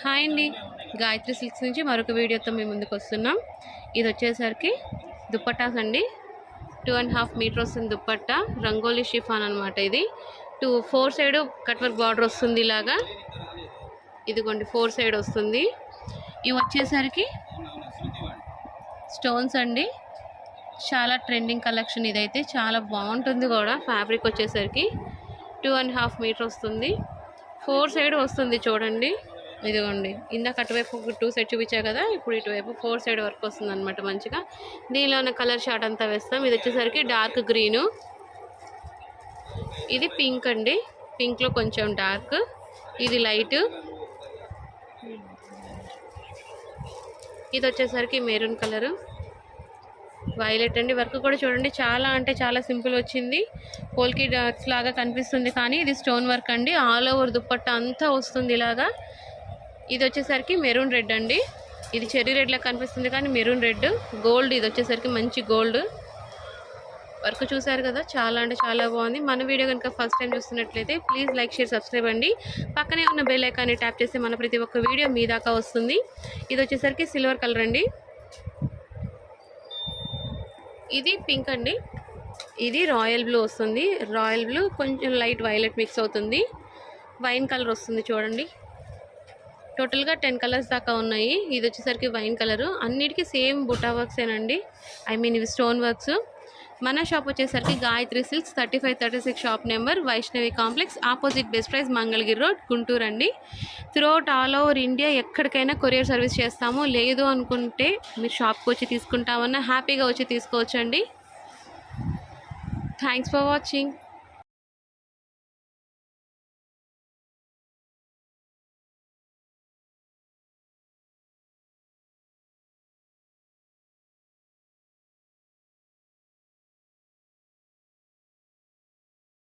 Hi అండి. Gayatri silks నుంచి మరొక వీడియోతో మేము ముందుకు వస్తున్నాం. ఇది వచ్చేసరికి దుప్పటాస్ అండి. టూ అండ్ హాఫ్ మీటర్ వస్తుంది దుప్పట్టా. రంగోలీ షిఫాన్ అనమాట ఇది. Two four side cut work border వస్తుంది ఇలాగా. ఇదిగోండి ఫోర్ సైడ్ వస్తుంది. ఇవి వచ్చేసరికి స్టోన్స్ అండి. చాలా ట్రెండింగ్ కలెక్షన్ ఇదైతే. చాలా బాగుంటుంది కూడా. ఫ్యాబ్రిక్ వచ్చేసరికి. టూ అండ్ హాఫ్ మీటర్ వస్తుంది. ఫోర్ సైడ్ వస్తుంది చూడండి. ఇదిగోండి. ఇందాక అటువైపు టూ సైడ్ చూపించా కదా ఇప్పుడు ఇటువైపు ఫోర్ సైడ్ వరకు వస్తుంది అనమాట మంచిగా. దీనిలో ఉన్న కలర్ షార్ట్ అంతా వేస్తాం. ఇది వచ్చేసరికి డార్క్ గ్రీను ఇది పింక్ అండి. పింక్లో కొంచెం డార్క్ ఇది లైట్ ఇది వచ్చేసరికి మెరూన్ కలరు వైలెట్ అండి. వర్క్ కూడా చూడండి. చాలా అంటే చాలా సింపుల్ వచ్చింది. పోల్కి డాట్స్ లాగా కనిపిస్తుంది కానీ ఇది స్టోన్ వర్క్ అండి. ఆల్ ఓవర్ దుప్పట్ట అంతా వస్తుంది ఇలాగా. ఇది వచ్చేసరికి మెరూన్ రెడ్ అండి. ఇది చెర్రీ రెడ్లా కనిపిస్తుంది కానీ మెరూన్ రెడ్. గోల్డ్ ఇది వచ్చేసరికి మంచి గోల్డ్. వర్క్ చూసారు కదా చాలా అంటే చాలా బాగుంది. మన వీడియో కనుక ఫస్ట్ టైం చూస్తున్నట్లయితే ప్లీజ్ లైక్ షేర్ సబ్స్క్రైబ్ అండి. పక్కనే ఉన్న బెల్ ఐకాన్ని ట్యాప్ చేస్తే మన ప్రతి ఒక్క వీడియో మీ దాకా వస్తుంది. ఇది వచ్చేసరికి సిల్వర్ కలర్ అండి. ఇది పింక్ అండి. ఇది రాయల్ బ్లూ వస్తుంది. రాయల్ బ్లూ కొంచెం లైట్ వైలెట్ మిక్స్ అవుతుంది. వైన్ కలర్ వస్తుంది చూడండి. టోటల్గా టెన్ కలర్స్ దాకా ఉన్నాయి. ఇది వచ్చేసరికి వైన్ కలరు. అన్నిటికీ సేమ్ బుటా వర్క్సేనండి ఐ మీన్ ఇవి స్టోన్ వర్క్స్. మన షాప్ వచ్చేసరికి Gayatri silks thirty five thirty six shop number Vaishnavi complex. Opposite best price Mangalagiri road Guntur అండి. త్రూఅవుట్ ఆల్ ఓవర్ ఇండియా ఎక్కడికైనా కొరియర్ సర్వీస్ చేస్తాము లేదు అనుకుంటే మీరు షాప్కి వచ్చి తీసుకుంటామన్నా హ్యాపీగా వచ్చి తీసుకోవచ్చండి. Thanks for watching.